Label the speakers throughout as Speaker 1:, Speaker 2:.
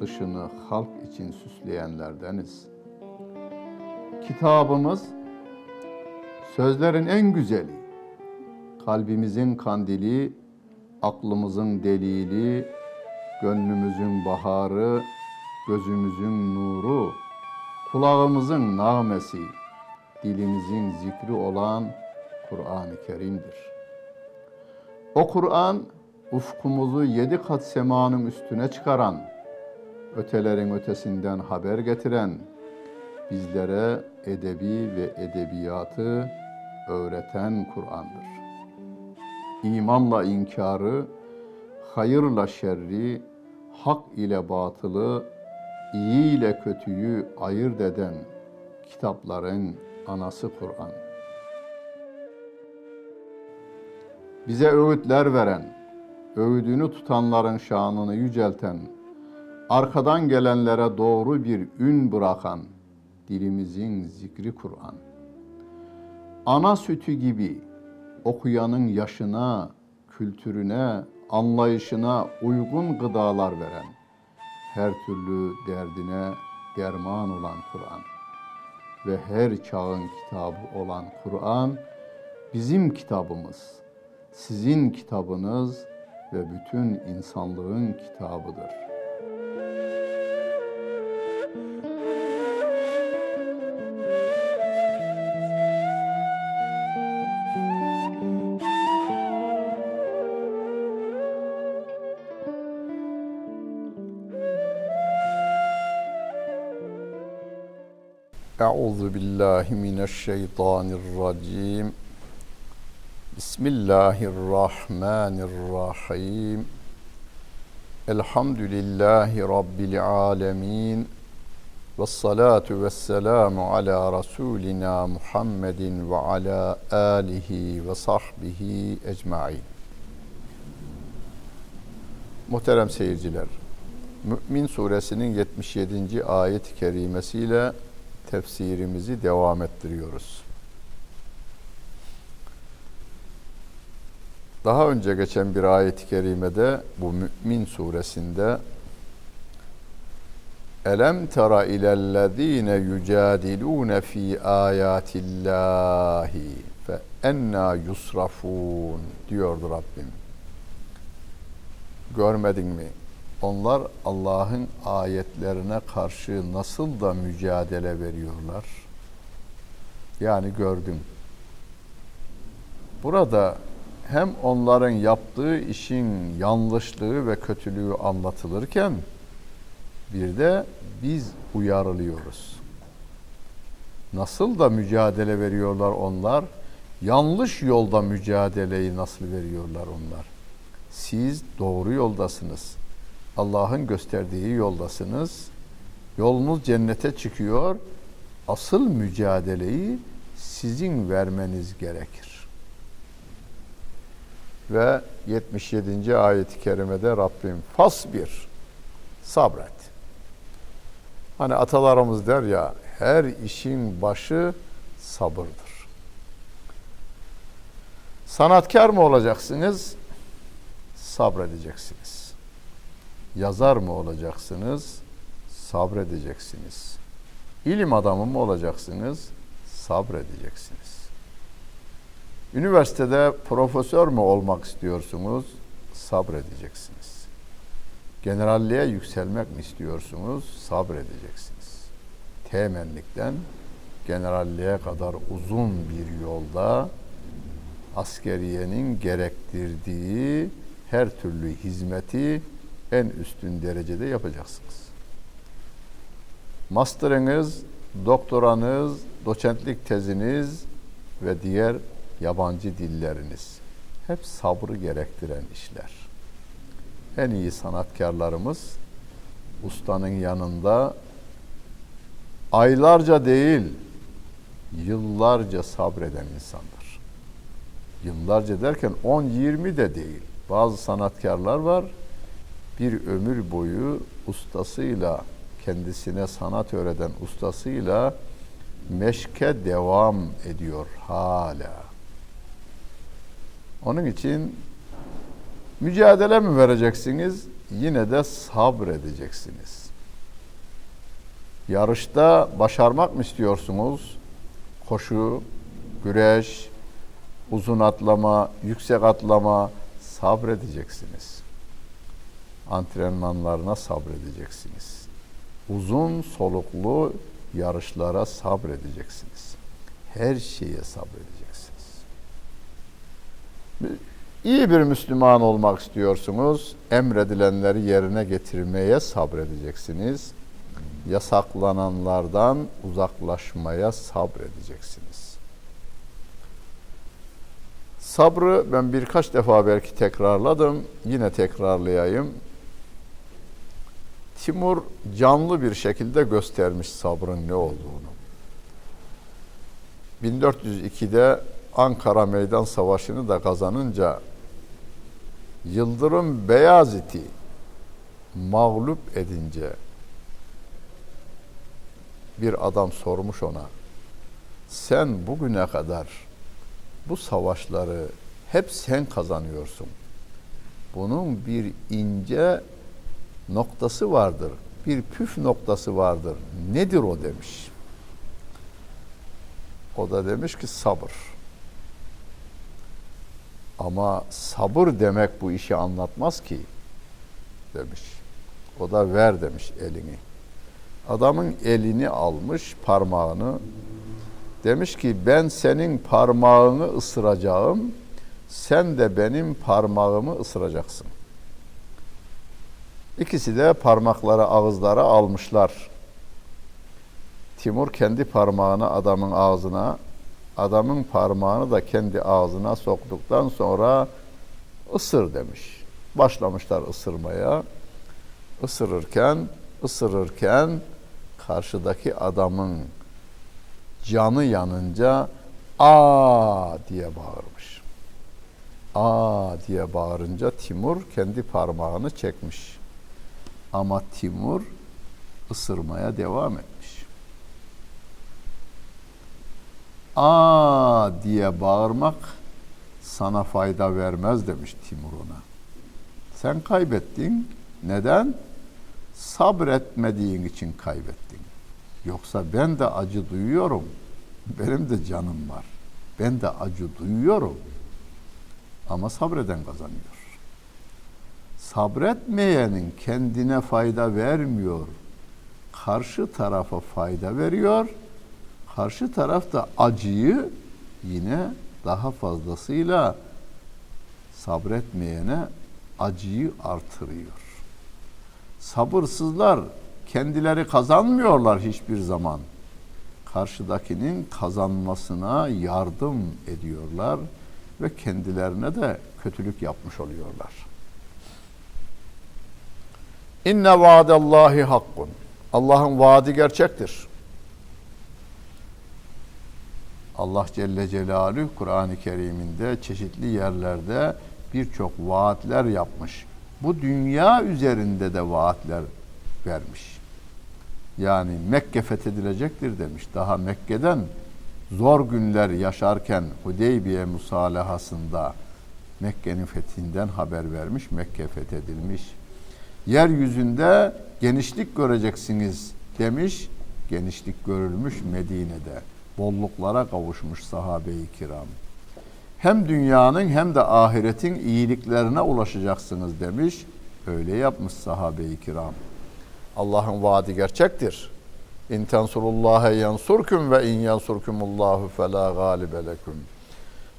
Speaker 1: dışını halk için süsleyenlerdeniz. Kitabımız sözlerin en güzeli, kalbimizin kandili, aklımızın delili, gönlümüzün baharı, gözümüzün nuru, kulağımızın nağmesi, dilimizin zikri olan Kur'an-ı Kerim'dir. O Kur'an ufkumuzu yedi kat semanın üstüne çıkaran, ötelerin ötesinden haber getiren, bizlere edebi ve edebiyatı öğreten Kur'an'dır. İmanla inkarı, hayırla şerri, hak ile batılı, iyi ile kötüyü ayırt eden kitapların anası Kur'an. Bize öğütler veren, öğüdünü tutanların şanını yücelten, arkadan gelenlere doğru bir ün bırakan dilimizin zikri Kur'an. Ana sütü gibi okuyanın yaşına, kültürüne, anlayışına uygun gıdalar veren, her türlü derdine derman olan Kur'an ve her çağın kitabı olan Kur'an bizim kitabımız, sizin kitabınız ve bütün insanlığın kitabıdır. Euzu billahi mineşşeytanirracim. Bismillahirrahmanirrahim. Elhamdülillahi Rabbil alemin. Ve salatu ve selamu ala Resulina Muhammedin ve ala alihi ve sahbihi ecmain. Muhterem seyirciler, Mü'min suresinin 77. ayet-i kerimesiyle tefsirimizi devam ettiriyoruz. Daha önce geçen bir ayet-i kerimede bu Mü'min suresinde Elem tera ilellezine yucadilune fi ayatillahi fe enna yusrafun diyordu Rabbim. Görmedin mi? Onlar Allah'ın ayetlerine karşı nasıl da mücadele veriyorlar? Yani gördüm. Burada hem onların yaptığı işin yanlışlığı ve kötülüğü anlatılırken bir de biz uyarılıyoruz. Nasıl da mücadele veriyorlar onlar? Yanlış yolda mücadeleyi nasıl veriyorlar onlar? Siz doğru yoldasınız. Allah'ın gösterdiği yoldasınız. Yolunuz cennete çıkıyor. Asıl mücadeleyi sizin vermeniz gerekir. Ve 77. ayet-i kerimede Rabbim fasbir sabret. Hani atalarımız der ya her işin başı sabırdır. Sanatkar mı olacaksınız? Sabredeceksiniz. Yazar mı olacaksınız? Sabredeceksiniz. İlim adamı mı olacaksınız? Sabredeceksiniz. Üniversitede profesör mü olmak istiyorsunuz? Sabredeceksiniz. Generalliğe yükselmek mi istiyorsunuz? Sabredeceksiniz. Temennikten generalliğe kadar uzun bir yolda askeriyenin gerektirdiği her türlü hizmeti en üstün derecede yapacaksınız. Master'ınız, doktoranız, doçentlik teziniz ve diğer yabancı dilleriniz hep sabrı gerektiren işler. En iyi sanatkarlarımız ustanın yanında aylarca değil, yıllarca sabreden insandır. Yıllarca derken 10-20 de değil. Bazı sanatkarlar var, bir ömür boyu ustasıyla, kendisine sanat öğreten ustasıyla meşke devam ediyor hala. Onun için mücadele mi vereceksiniz? Yine de sabredeceksiniz. Yarışta başarmak mı istiyorsunuz? Koşu, güreş, uzun atlama, yüksek atlama sabredeceksiniz. Antrenmanlarına sabredeceksiniz. Uzun soluklu yarışlara sabredeceksiniz. Her şeye sabredeceksiniz. İyi bir Müslüman olmak istiyorsunuz. Emredilenleri yerine getirmeye sabredeceksiniz. Yasaklananlardan uzaklaşmaya sabredeceksiniz. Sabrı ben birkaç defa belki tekrarladım. Yine tekrarlayayım. Timur canlı bir şekilde göstermiş sabrın ne olduğunu. 1402'de Ankara Meydan Savaşı'nı da kazanınca Yıldırım Beyazıt'ı mağlup edince bir adam sormuş ona sen bugüne kadar bu savaşları hep sen kazanıyorsun. Bunun bir ince noktası vardır. Bir püf noktası vardır. Nedir o demiş. O da demiş ki sabır. Ama sabır demek bu işi anlatmaz ki demiş. O da ver demiş elini. Adamın elini almış parmağını demiş ki ben senin parmağını ısıracağım sen de benim parmağımı ısıracaksın. İkisi de parmakları ağızlara almışlar. Timur kendi parmağını adamın ağzına, adamın parmağını da kendi ağzına soktuktan sonra ısır demiş. Başlamışlar ısırmaya. Isırırken, ısırırken karşıdaki adamın canı yanınca aa diye bağırmış. Aa diye bağırınca Timur kendi parmağını çekmiş. Ama Timur ısırmaya devam etmiş. Aa diye bağırmak sana fayda vermez demiş Timur ona. Sen kaybettin. Neden? Sabretmediğin için kaybettin. Yoksa ben de acı duyuyorum. Benim de canım var. Ben de acı duyuyorum. Ama sabreden kazanıyor. Sabretmeyenin kendine fayda vermiyor. Karşı tarafa fayda veriyor. Karşı taraf da acıyı yine daha fazlasıyla sabretmeyene acıyı artırıyor. Sabırsızlar kendileri kazanmıyorlar hiçbir zaman. Karşıdakinin kazanmasına yardım ediyorlar ve kendilerine de kötülük yapmış oluyorlar. İnne vaadallahi hakkun. Allah'ın vaadi gerçektir. Allah Celle Celaluhu Kur'an-ı Kerim'inde çeşitli yerlerde birçok vaatler yapmış. Bu dünya üzerinde de vaatler vermiş. Yani Mekke fethedilecektir demiş. Daha Mekke'den zor günler yaşarken Hudeybiye musalahasında Mekke'nin fethinden haber vermiş. Mekke fethedilmiş. Yeryüzünde genişlik göreceksiniz demiş. Genişlik görülmüş Medine'de. Bolluklara kavuşmuş sahabe-i kiram. Hem dünyanın hem de ahiretin iyiliklerine ulaşacaksınız demiş. Öyle yapmış sahabe-i kiram. Allah'ın vaadi gerçektir. İn tensurullaha yansurkum ve in yansurkumullahu fela galibe.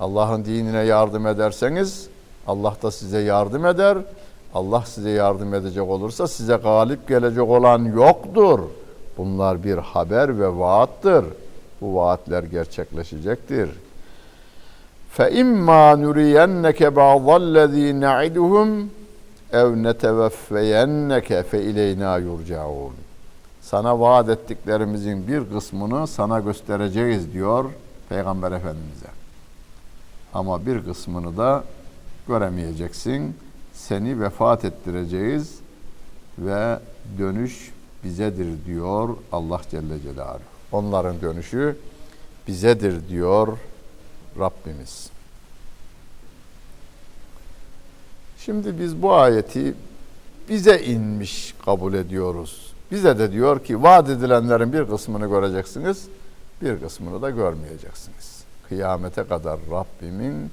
Speaker 1: Allah'ın dinine yardım ederseniz Allah da size yardım eder. Allah size yardım edecek olursa size galip gelecek olan yoktur. Bunlar bir haber ve vaattır. Bu vaatler gerçekleşecektir. فَاِمَّا نُرِيَنَّكَ بَعْضَ الَّذ۪ي نَعِدُهُمْ اَوْ نَتَوَفَّيَنَّكَ فَاِلَيْنَا يُرْجَعُونَ sana vaat ettiklerimizin bir kısmını sana göstereceğiz diyor Peygamber Efendimiz'e. Ama bir kısmını da göremeyeceksin. Seni vefat ettireceğiz ve dönüş bizedir diyor Allah Celle Celaluhu. Onların dönüşü bizedir diyor Rabbimiz. Şimdi biz bu ayeti bize inmiş kabul ediyoruz. Bize de diyor ki vaat edilenlerin bir kısmını göreceksiniz, bir kısmını da görmeyeceksiniz. Kıyamete kadar Rabbimin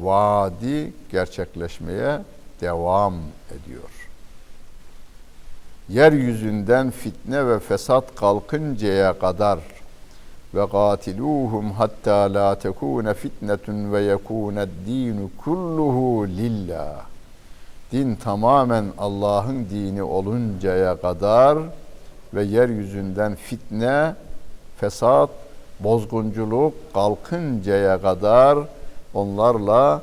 Speaker 1: vaadi gerçekleşmeye devam ediyor. Yeryüzünden fitne ve fesat kalkıncaya kadar ve gatiluhum hatta la tekune fitnetun ve yekune dinu kulluhu lillah. Din tamamen Allah'ın dini oluncaya kadar ve yeryüzünden fitne, fesat, bozgunculuk kalkıncaya kadar onlarla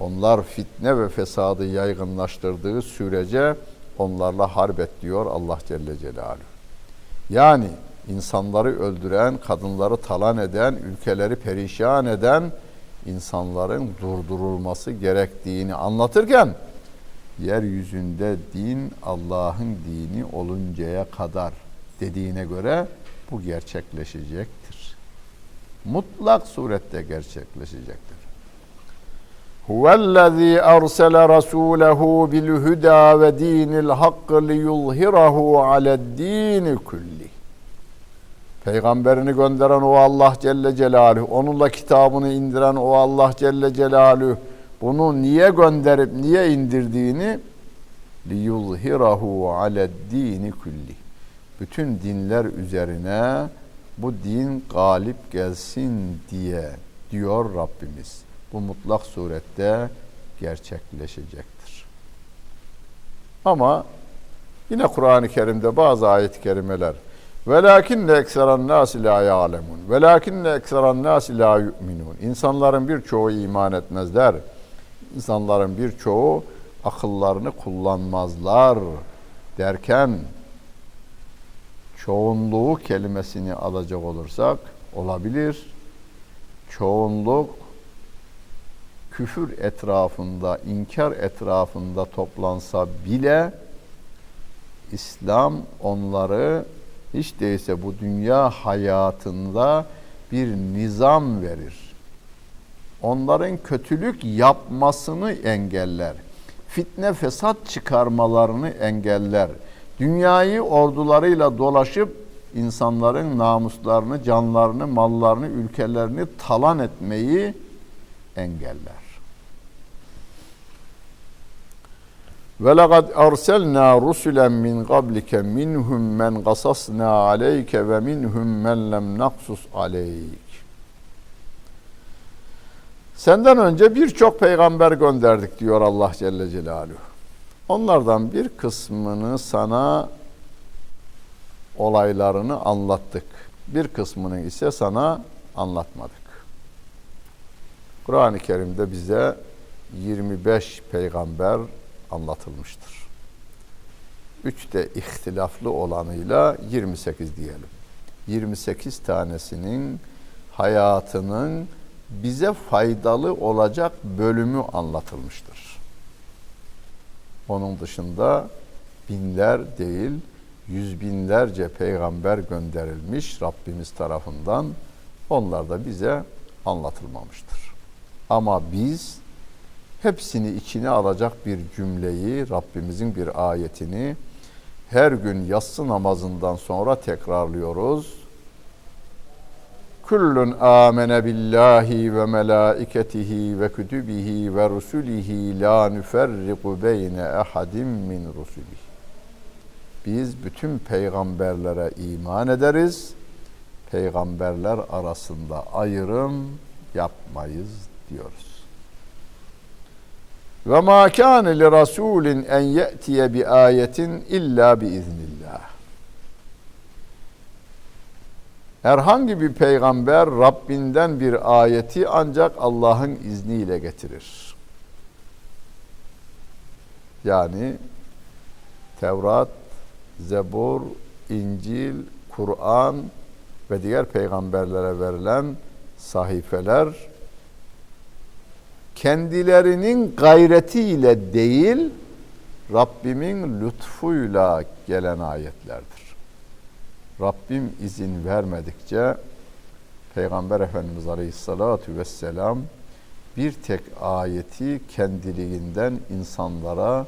Speaker 1: onlar fitne ve fesadı yaygınlaştırdığı sürece onlarla harp et diyor Allah Celle Celaluhu. Yani insanları öldüren, kadınları talan eden, ülkeleri perişan eden insanların durdurulması gerektiğini anlatırken yeryüzünde din Allah'ın dini oluncaya kadar dediğine göre bu gerçekleşecektir. Mutlak surette gerçekleşecektir. Huvellezî ersele rasûlehu bil huda ve dinil hakkı liyuzhirahu ale'd-dîni kulli. Peygamberini gönderen o Allah Celle Celaluhu, onunla kitabını indiren o Allah Celle Celaluhu bunu niye gönderip niye indirdiğini liyuzhirahu ale'd-dîni kulli. Bütün dinler üzerine bu din galip gelsin diye diyor Rabbimiz. Bu mutlak surette gerçekleşecektir. Ama yine Kur'an-ı Kerim'de bazı ayet-i kerimeler Velakinne ekseran nasi la ya'lemun. Velakinne ekseran nasi la yu'minun. İnsanların birçoğu iman etmezler. İnsanların birçoğu akıllarını kullanmazlar derken çoğunluğu kelimesini alacak olursak olabilir. Çoğunluk küfür etrafında, inkar etrafında toplansa bile İslam onları hiç değilse bu dünya hayatında bir nizam verir. Onların kötülük yapmasını engeller. Fitne fesat çıkarmalarını engeller. Dünyayı ordularıyla dolaşıp insanların namuslarını, canlarını, mallarını, ülkelerini talan etmeyi engeller. Ve laqad arsalna rusulen min qablike minhum men qasasna aleyke ve minhum men lem naqsus aleyk. Senden önce birçok peygamber gönderdik diyor Allah Celle Celaluhu. Onlardan bir kısmını sana olaylarını anlattık. Bir kısmını ise sana anlatmadık. Kur'an-ı Kerim'de bize 25 peygamber anlatılmıştır. Üç ihtilaflı olanıyla 28 diyelim. 28 tanesinin hayatının bize faydalı olacak bölümü anlatılmıştır. Onun dışında binler değil, yüz binlerce peygamber gönderilmiş Rabbimiz tarafından. Onlar da bize anlatılmamıştır. Ama biz hepsini içine alacak bir cümleyi, Rabbimizin bir ayetini her gün yatsı namazından sonra tekrarlıyoruz. Kullun amene billahi ve melaiketihi ve kütübihi ve rusulihi la nüferriku beyne ehadin min rusulihi. Biz bütün peygamberlere iman ederiz. Peygamberler arasında ayrım yapmayız diyoruz. Ve ma kana li rasulin en yetiye bi ayetin illa bi iznillah. Herhangi bir peygamber Rabbinden bir ayeti ancak Allah'ın izniyle getirir. Yani Tevrat, Zebur, İncil, Kur'an ve diğer peygamberlere verilen sahifeler kendilerinin gayretiyle değil Rabbimin lütfuyla gelen ayetlerdir. Rabbim izin vermedikçe Peygamber Efendimiz Aleyhisselatü Vesselam bir tek ayeti kendiliğinden insanlara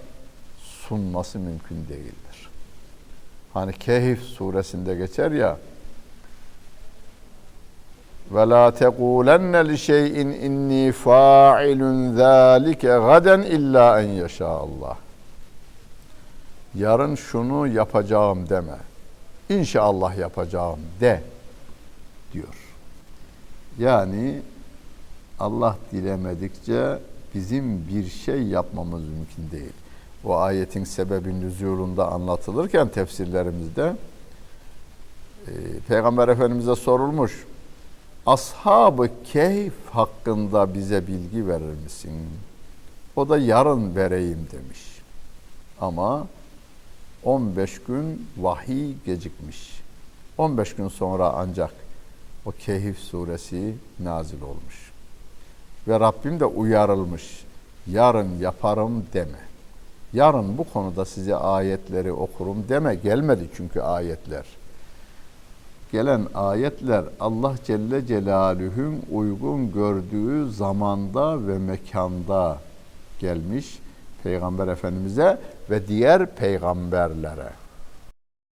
Speaker 1: sunması mümkün değildir. Hani Kehf suresinde geçer ya ve la tekulenne li şeyin inni fa'ilun zalike gaden illa en yasha Allah. Yarın şunu yapacağım deme. İnşallah yapacağım de diyor. Yani Allah dilemedikçe bizim bir şey yapmamız mümkün değil. O ayetin sebebin nüzulunda anlatılırken tefsirlerimizde e, Peygamber Efendimiz'e sorulmuş. Ashab-ı Kehf hakkında bize bilgi verir misin? O da yarın vereyim demiş. Ama 15 gün vahiy gecikmiş. 15 gün sonra ancak o Kehif suresi nazil olmuş. Ve Rabbim de uyarılmış. Yarın yaparım deme. Yarın bu konuda size ayetleri okurum deme. Gelmedi çünkü ayetler. Gelen ayetler Allah Celle Celaluhu'nun uygun gördüğü zamanda ve mekanda gelmiş Peygamber Efendimiz'e ve diğer peygamberlere.